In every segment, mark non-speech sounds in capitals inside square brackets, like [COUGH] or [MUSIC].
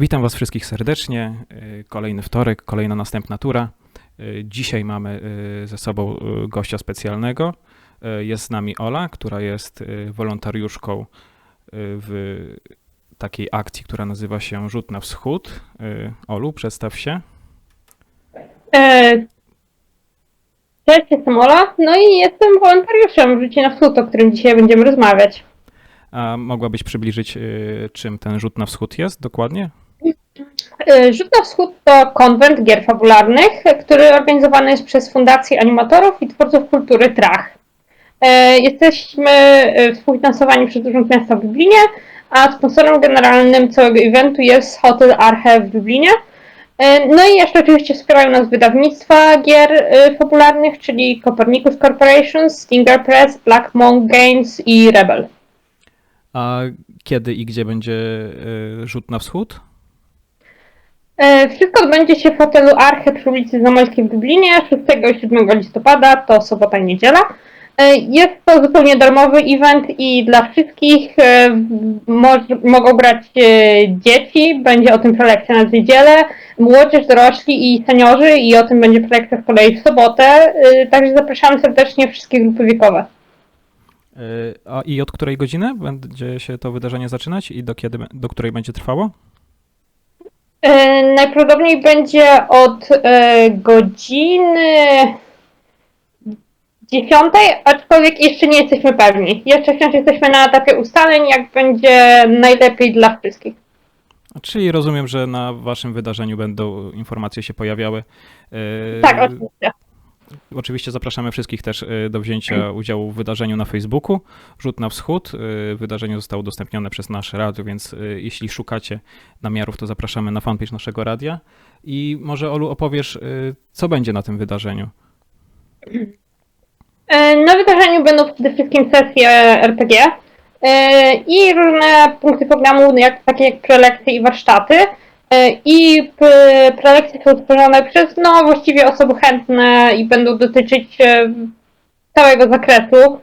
Witam Was wszystkich serdecznie. Y, Kolejny wtorek, kolejna następna tura. Y, Dzisiaj mamy y, ze sobą gościa specjalnego. Jest z nami Ola, która jest wolontariuszką w takiej akcji, która nazywa się Rzut na Wschód. Olu, przedstaw się. E, Cześć, jestem Ola, no i jestem wolontariuszem w Rzucie na Wschód, o którym dzisiaj będziemy rozmawiać. A mogłabyś przybliżyć, czym ten Rzut na Wschód jest dokładnie? E, Rzut na Wschód to konwent gier fabularnych, który organizowany jest przez Fundację Animatorów i Twórców Kultury Trach. E, Jesteśmy e, współfinansowani przez Urząd Miasta w Lublinie, a sponsorem generalnym całego eventu jest Hotel Arche w Lublinie. No i jeszcze oczywiście wspierają nas wydawnictwa gier fabularnych, czyli Copernicus Corporation, Stinger Press, Black Monk Games i Rebel. A kiedy i gdzie będzie y, Rzut na Wschód? E, Wszystko odbędzie się w hotelu Arche przy ulicy Zamojskiej w Lublinie 6 i 7 listopada, to sobota i niedziela. E, Jest to zupełnie darmowy event i dla wszystkich e, mogą grać e, dzieci, będzie o tym prelekcja na niedzielę, młodzież, dorośli i seniorzy i o tym będzie prelekcja z kolei w sobotę, także zapraszamy serdecznie wszystkie grupy wiekowe. A i od której godziny będzie się to wydarzenie zaczynać i do kiedy, do której będzie trwało? E, Najprawdopodobniej będzie od e, godziny 10, aczkolwiek jeszcze nie jesteśmy pewni. Jeszcze wciąż jesteśmy na etapie ustaleń, jak będzie najlepiej dla wszystkich. Czyli rozumiem, że na waszym wydarzeniu będą informacje się pojawiały. Y, Tak, oczywiście. Oczywiście zapraszamy wszystkich też y, do wzięcia udziału w wydarzeniu na Facebooku. Rzut na wschód. Y, Wydarzenie zostało udostępnione przez nasze radio, więc y, jeśli szukacie namiarów, to zapraszamy na fanpage naszego radia. I może Olu opowiesz, co będzie na tym wydarzeniu. E, Na wydarzeniu będą przede wszystkim sesje RPG e, i różne punkty programu, jak, takie jak prelekcje i warsztaty. E, I prelekcje są tworzone przez no, właściwie osoby chętne i będą dotyczyć e, całego zakresu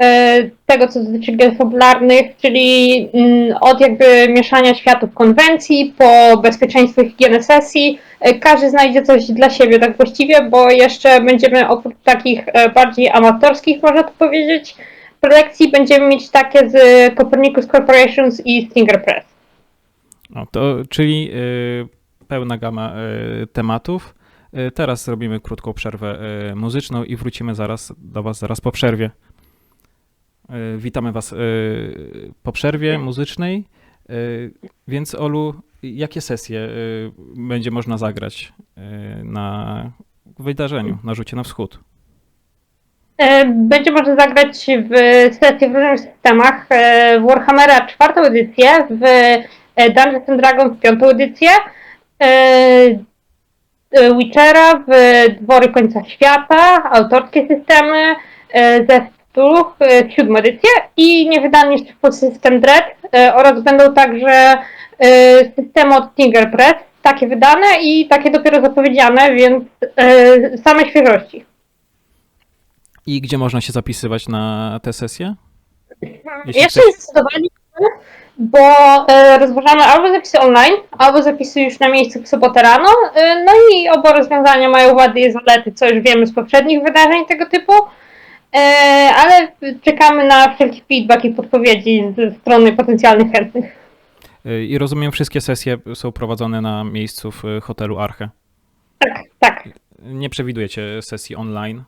e, tego, co dotyczy gier fabularnych, czyli mm, od jakby mieszania światów konwencji po bezpieczeństwo i higienę sesji. Każdy znajdzie coś dla siebie tak właściwie, bo jeszcze będziemy oprócz takich bardziej amatorskich, można to powiedzieć, prelekcji będziemy mieć takie z Copernicus Corporations i Stinger Press. No, to, czyli y, pełna gama y, tematów. Y, Teraz zrobimy krótką przerwę muzyczną i wrócimy zaraz do Was zaraz po przerwie. Witamy Was po przerwie muzycznej. Więc Olu, jakie sesje będzie można zagrać na wydarzeniu, na rzucie na wschód? Będzie można zagrać w sesji w różnych systemach. Warhammera czwartą edycję, w Dungeons and Dragons piątą edycję, e, e, Witchera, w Dwory Końca Świata, autorskie systemy, e, ze e, siódmą edycję i niewydany jeszcze Polsce system Dread e, oraz będą także e, systemy od Stinger Press, takie wydane i takie dopiero zapowiedziane, więc e, same świeżości. I gdzie można się zapisywać na te sesje? Jeśli Jeszcze nie zdecydowaliśmy, bo e, rozważamy albo zapisy online, albo zapisy już na miejscu w sobotę rano. E, no i oba rozwiązania mają wady i zalety, co już wiemy z poprzednich wydarzeń tego typu. E, ale czekamy na wszelki feedback i podpowiedzi ze strony potencjalnych chętnych. I rozumiem, wszystkie sesje są prowadzone na miejscu w hotelu Arche. Tak, tak. Nie przewidujecie sesji online?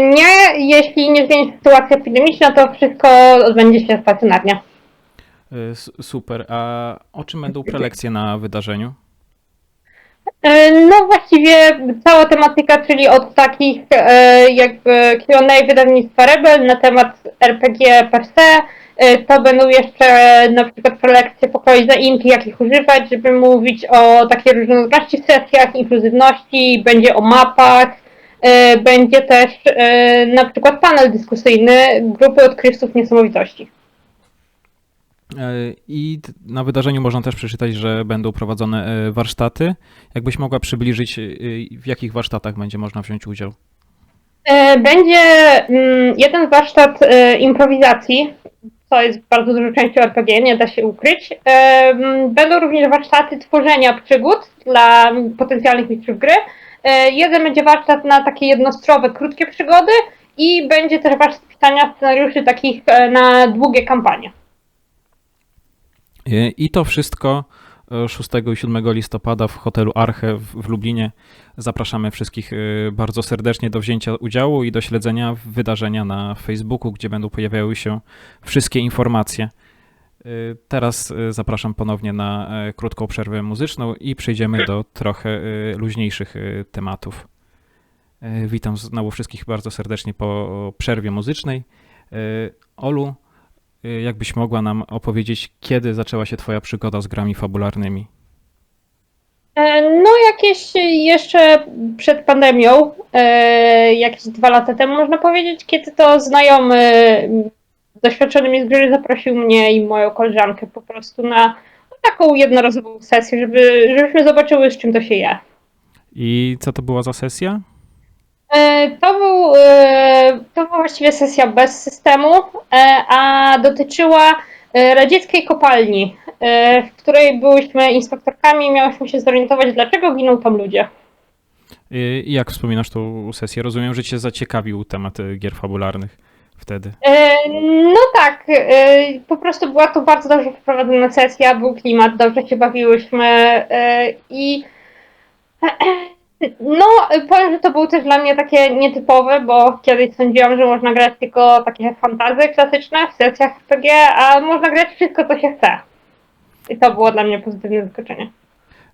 Nie, jeśli nie zmieni się sytuacja epidemiczna, to wszystko odbędzie się stacjonarnie. Y, Super. A o czym będą prelekcje na wydarzeniu? E, No właściwie cała tematyka, czyli od takich e, jakby Q&A wydawnictwa Rebel na temat RPG per se, to będą jeszcze na przykład prelekcje pokoi zaimki, jak ich używać, żeby mówić o takiej różnorodności w sesjach, inkluzywności, będzie o mapach, e, będzie też na przykład panel dyskusyjny grupy odkrywców niesamowitości. Y, I na wydarzeniu można też przeczytać, że będą prowadzone y, warsztaty. Jakbyś mogła przybliżyć, y, w jakich warsztatach będzie można wziąć udział? E, Będzie mm, jeden warsztat e, improwizacji, co jest bardzo dużą częścią RPG, nie da się ukryć. Będą również warsztaty tworzenia przygód dla potencjalnych mistrzów gry. E, Jeden będzie warsztat na takie jednostrowe, krótkie przygody i będzie też warsztat pisania scenariuszy takich e, na długie kampanie. Y, I to wszystko e, 6 i 7 listopada w hotelu Arche w Lublinie. Zapraszamy wszystkich y, bardzo serdecznie do wzięcia udziału i do śledzenia wydarzenia na Facebooku, gdzie będą pojawiały się wszystkie informacje. Y, Teraz zapraszam ponownie na e, krótką przerwę muzyczną i przejdziemy do trochę luźniejszych tematów. Witam znowu wszystkich bardzo serdecznie po przerwie muzycznej. Olu, jakbyś mogła nam opowiedzieć, kiedy zaczęła się Twoja przygoda z grami fabularnymi? E, No, jakieś jeszcze przed pandemią, e, jakieś dwa lata temu, można powiedzieć, kiedy to znajomy doświadczony mi z gry zaprosił mnie i moją koleżankę po prostu na taką jednorazową sesję, żeby, żebyśmy zobaczyły, z czym to się je. I co to była za sesja? E, To, był, e, to była właściwie sesja bez systemu, e, a dotyczyła radzieckiej kopalni, w której byłyśmy inspektorkami i miałyśmy się zorientować, dlaczego giną tam ludzie. I jak wspominasz tą sesję? Rozumiem, że Cię zaciekawił temat gier fabularnych wtedy. No tak, po prostu była to bardzo dobrze przeprowadzona sesja, był klimat, dobrze się bawiłyśmy i [CLEARS THROAT] no powiem, że to było też dla mnie takie nietypowe, bo kiedyś sądziłam, że można grać tylko takie fantazy klasyczne w sesjach RPG, a można grać wszystko, co się chce. I to było dla mnie pozytywne zaskoczenie.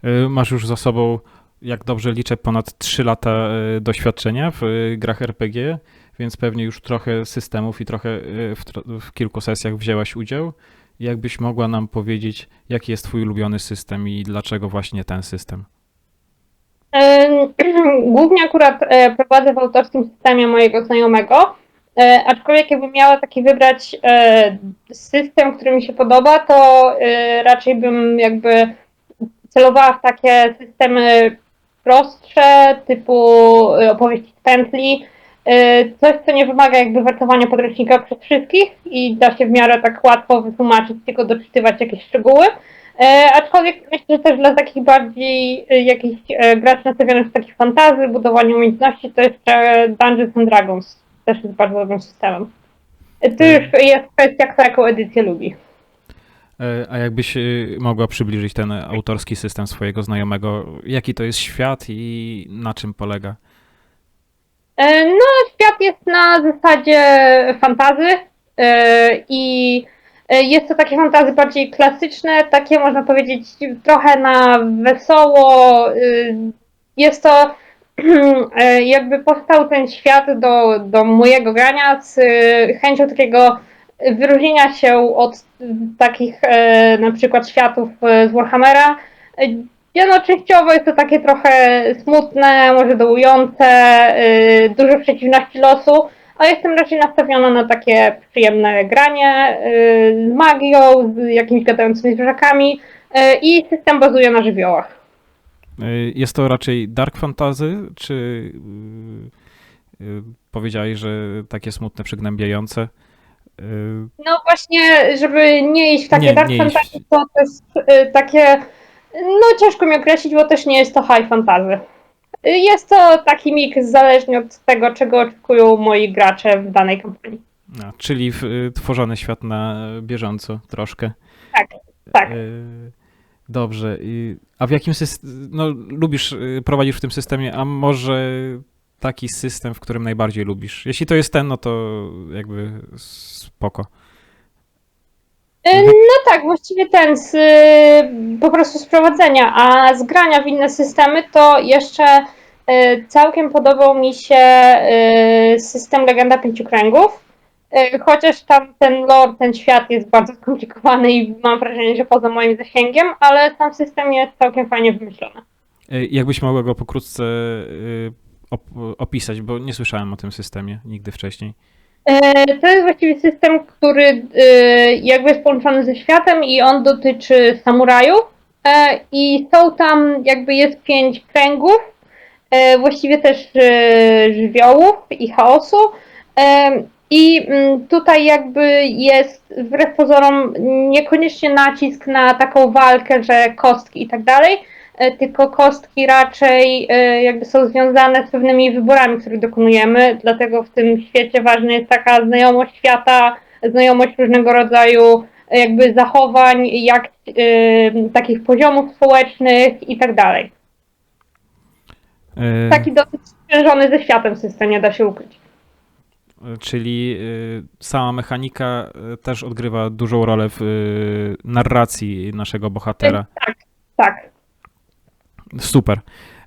Y, Masz już za sobą, jak dobrze liczę, ponad 3 lata y, doświadczenia w y, grach RPG, więc pewnie już trochę systemów i trochę w, w kilku sesjach wzięłaś udział. Jakbyś mogła nam powiedzieć, jaki jest Twój ulubiony system i dlaczego właśnie ten system? [CLEARS THROAT] Głównie akurat e, prowadzę w autorskim systemie mojego znajomego, e, aczkolwiek jakbym miała taki wybrać e, system, który mi się podoba, to raczej bym jakby celowała w takie systemy prostsze, typu opowieści z pętli, coś, co nie wymaga jakby wertowania podręcznika przez wszystkich i da się w miarę tak łatwo wytłumaczyć, tylko doczytywać jakieś szczegóły. E, aczkolwiek myślę, że też dla takich bardziej e, jakichś e, graczy nastawionych w takich fantazy, budowanie umiejętności, to jeszcze Dungeons and Dragons też jest bardzo dobrym systemem. E, To już jest kwestia, kto jaką edycję lubi. E, A jakbyś y, mogła przybliżyć ten autorski system swojego znajomego, jaki to jest świat i na czym polega? E, No, świat jest na zasadzie fantazy e, i e, jest to takie fantazy bardziej klasyczne, takie można powiedzieć trochę na wesoło. e, Jest to [CLEARS THROAT] e, jakby powstał ten świat do, do mojego grania z e, chęcią takiego wyróżnienia się od takich e, na przykład światów e, z Warhammera. E, Ja no, częściowo jest to takie trochę smutne, może dołujące, dużo przeciwności losu, a jestem raczej nastawiona na takie przyjemne granie yy, z magią, z jakimiś gadającymi zwierzakami yy, i system bazuje na żywiołach. Y, Jest to raczej dark fantasy, czy y, y, powiedziałeś, że takie smutne, przygnębiające? Y, No właśnie, żeby nie iść w takie Nie, dark nie fantasy, to to jest takie, no ciężko mi określić, bo też nie jest to high fantasy. Yy, Jest to taki miks zależnie od tego, czego oczekują moi gracze w danej kampanii. a, czyli w, y, tworzony świat na bieżąco troszkę. Tak. Y, Dobrze. I- A w jakim systemie, no lubisz, y, prowadzisz w tym systemie, a może taki system, w którym najbardziej lubisz? Jeśli to jest ten, no to jakby spoko. E, Mhm. No tak, właściwie ten z, y, po prostu z prowadzenia, a z grania w inne systemy to jeszcze y, całkiem podobał mi się y, system Legenda Pięciu Kręgów, chociaż tam ten lore, ten świat jest bardzo [LAUGHS] skomplikowany i mam wrażenie, że poza moim zasięgiem, ale sam system jest całkiem fajnie wymyślony. Jakbyś mogła go pokrótce op- opisać, bo nie słyszałem o tym systemie nigdy wcześniej. E, To jest właściwie system, który e, jakby jest połączony ze światem i on dotyczy samurajów. E, I są tam jakby jest pięć kręgów, właściwie też żywiołów i chaosu. I mm, tutaj jakby jest wbrew pozorom niekoniecznie nacisk na taką walkę, że kostki i tak dalej, tylko kostki raczej e, jakby są związane z pewnymi wyborami, których dokonujemy, dlatego w tym świecie ważna jest taka znajomość świata, znajomość różnego rodzaju e, jakby zachowań, jak e, takich poziomów społecznych i tak dalej. E, Taki dosyć sprzężony ze światem system, nie da się ukryć. Czyli sama mechanika też odgrywa dużą rolę w narracji naszego bohatera. Tak. Super.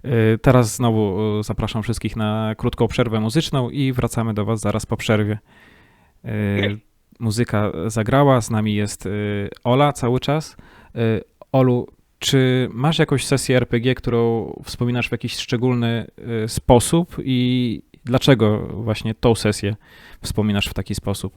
Y, Teraz znowu y, zapraszam wszystkich na krótką przerwę muzyczną i wracamy do Was zaraz po przerwie. Y, Muzyka zagrała, z nami jest Ola cały czas. Olu, czy masz jakąś sesję RPG, którą wspominasz w jakiś szczególny sposób i dlaczego właśnie tą sesję wspominasz w taki sposób?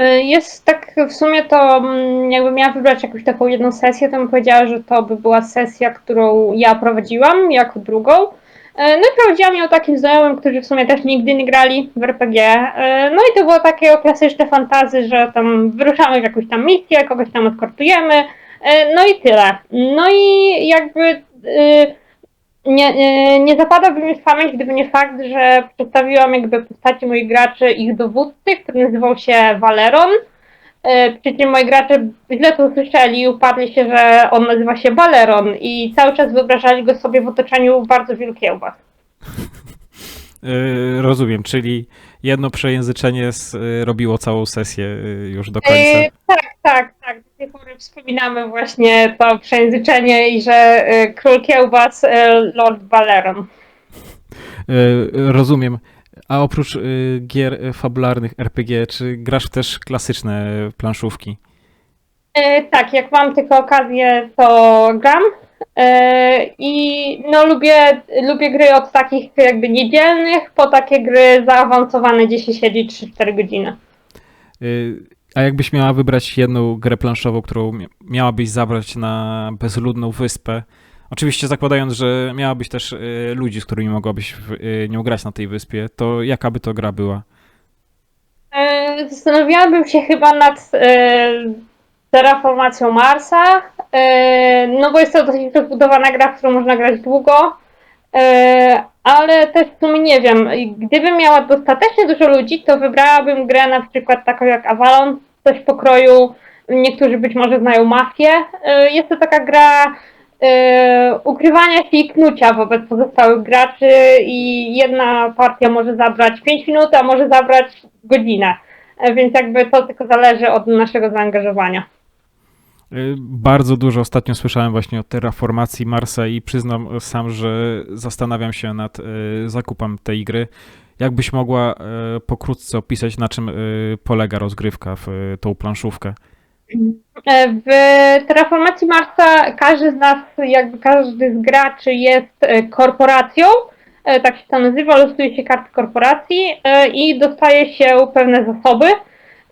Y, Jest tak, w sumie to mm, jakbym miała wybrać jakąś taką jedną sesję, to bym powiedziała, że to by była sesja, którą ja prowadziłam jako drugą. Y, No i prowadziłam ją takim znajomym, którzy w sumie też nigdy nie grali w RPG. Y, No i to było takie klasyczne fantazy, że tam wyruszamy w jakąś tam misję, kogoś tam eskortujemy, y, no i tyle. No i jakby nie, nie, nie zapadałby mi w pamięć, gdyby nie fakt, że przedstawiłam jakby postaci moich graczy ich dowódcy, który nazywał się Valeron. E, Przy czym moi gracze źle to usłyszeli i upadli się, że on nazywa się Baleron i cały czas wyobrażali go sobie w otoczeniu bardzo wielu kiełbas. Y, [LAUGHS] Rozumiem, czyli jedno przejęzyczenie s- y, robiło całą sesję już do końca. E, tak, tak, tak. Tej pory wspominamy właśnie to przejęzyczenie i że e, król kiełbas e, Lord Baleron. Y, Rozumiem. A oprócz y, gier y, fabularnych RPG, czy grasz też klasyczne planszówki? E, tak, jak mam tylko okazję, to gram. E, I no lubię, lubię gry od takich jakby niedzielnych po takie gry zaawansowane, gdzie się siedzi 3-4 godziny. Y, A jakbyś miała wybrać jedną grę planszową, którą mia- miałabyś zabrać na bezludną wyspę, oczywiście zakładając, że miałabyś też y, ludzi, z którymi mogłabyś w y, nią grać na tej wyspie, to jaka by to gra była? E, Zastanawiałabym się chyba nad e, terraformacją Marsa, e, no bo jest to dosyć rozbudowana gra, w którą można grać długo, e, ale też w sumie nie wiem, gdybym miała dostatecznie dużo ludzi, to wybrałabym grę na przykład taką jak Avalon, coś w pokroju, niektórzy być może znają Mafię, E, jest to taka gra e, ukrywania się i knucia wobec pozostałych graczy i jedna partia może zabrać 5 minut, a może zabrać godzinę. E, Więc jakby to tylko zależy od naszego zaangażowania. Y, Bardzo dużo ostatnio słyszałem właśnie o terraformacji Marsa i przyznam sam, że zastanawiam się nad y, zakupem tej gry. Jakbyś mogła y, pokrótce opisać, na czym polega rozgrywka w tą planszówkę? E, W Terraformacji Marsa każdy z nas, jakby każdy z graczy jest e, korporacją, e, tak się to nazywa, losuje się karty korporacji i dostaje się pewne zasoby,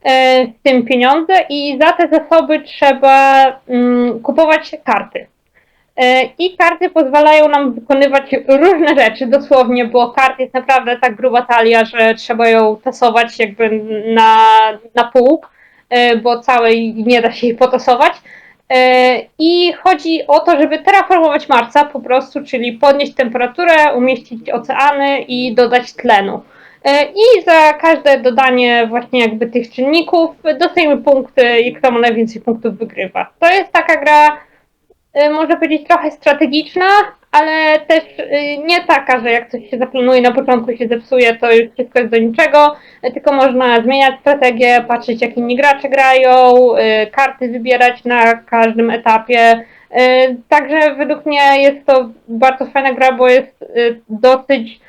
w tym pieniądze i za te zasoby trzeba mm, kupować karty. E, I karty pozwalają nam wykonywać różne rzeczy, dosłownie, bo kart jest naprawdę tak gruba talia, że trzeba ją tasować jakby na, na pół e, bo całej nie da się jej potasować. E, I chodzi o to, żeby terraformować Marsa po prostu, czyli podnieść temperaturę, umieścić oceany i dodać tlenu. E, I za każde dodanie właśnie jakby tych czynników dostajemy punkty i kto ma najwięcej punktów wygrywa. To jest taka gra, e, można powiedzieć, trochę strategiczna, ale też e, nie taka, że jak coś się zaplanuje na początku się zepsuje, to już wszystko jest do niczego, tylko można zmieniać strategię, patrzeć jak inni gracze grają, karty wybierać na każdym etapie. Także według mnie jest to bardzo fajna gra, bo jest dosyć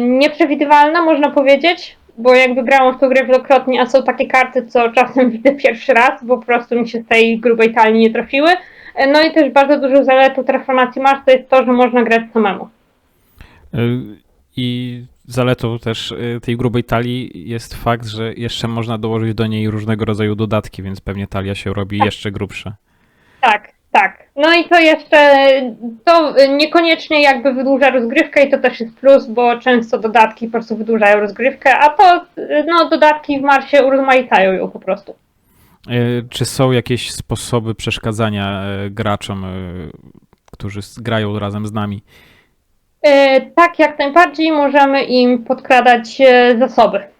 nieprzewidywalna, można powiedzieć, bo jakby grałam w tą grę wielokrotnie, a są takie karty, co czasem [LAUGHS] widzę pierwszy raz, bo po prostu mi się z tej grubej talii nie trafiły. E, No i też bardzo dużą zaletą Terraformacji Mars to jest to, że można grać samemu. Y, I zaletą też tej grubej talii jest fakt, że jeszcze można dołożyć do niej różnego rodzaju dodatki, więc pewnie talia się robi jeszcze grubsza. Tak, Tak. No i to jeszcze, to niekoniecznie jakby wydłuża rozgrywkę i to też jest plus, bo często dodatki po prostu wydłużają rozgrywkę, a to no, dodatki w Marsie urozmaicają ją po prostu. E, Czy są jakieś sposoby przeszkadzania e, graczom, e, którzy grają razem z nami? Tak, jak najbardziej możemy im podkradać zasoby.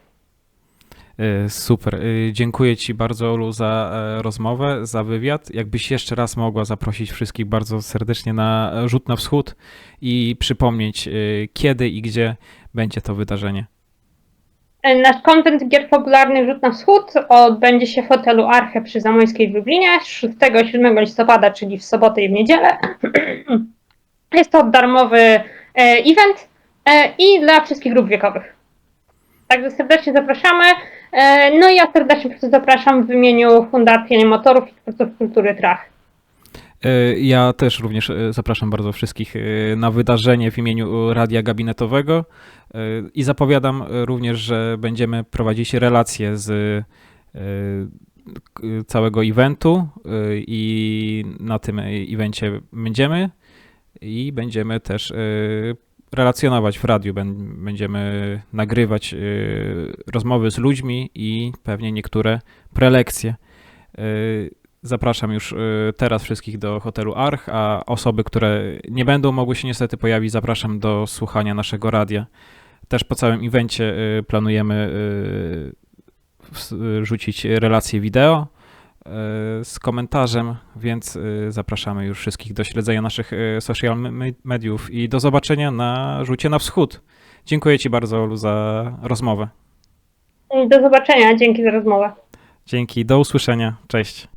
E, Super. E, Dziękuję Ci bardzo, Olu, za e, rozmowę, za wywiad. Jakbyś jeszcze raz mogła zaprosić wszystkich bardzo serdecznie na Rzut na Wschód i przypomnieć, kiedy i gdzie będzie to wydarzenie. Nasz kontent gier fabularnych Rzut na Wschód odbędzie się w hotelu Arche przy Zamojskiej w Lublinie 6-7 listopada, czyli w sobotę i w niedzielę. [CLEARS THROAT] Jest to darmowy event i dla wszystkich grup wiekowych. Także serdecznie zapraszamy. E, No i ja serdecznie zapraszam w imieniu Fundacji Animatorów i Twórców Kultury Trach. E, Ja też również e, zapraszam bardzo wszystkich na wydarzenie w imieniu Radia Gabinetowego i zapowiadam również, że będziemy prowadzić relacje z całego eventu i na tym evencie będziemy i będziemy też relacjonować w radiu, Bę- będziemy nagrywać e, rozmowy z ludźmi i pewnie niektóre prelekcje. E, Zapraszam już y, teraz wszystkich do hotelu Arch, a osoby, które nie będą mogły się niestety pojawić, zapraszam do słuchania naszego radia. Też po całym evencie y, planujemy y, y, rzucić relacje wideo y, z komentarzem, więc y, zapraszamy już wszystkich do śledzenia naszych y, social me- mediów i do zobaczenia na rzucie na wschód. Dziękuję Ci bardzo, Olu, za rozmowę. Do zobaczenia, dzięki za rozmowę. Dzięki, do usłyszenia. Cześć.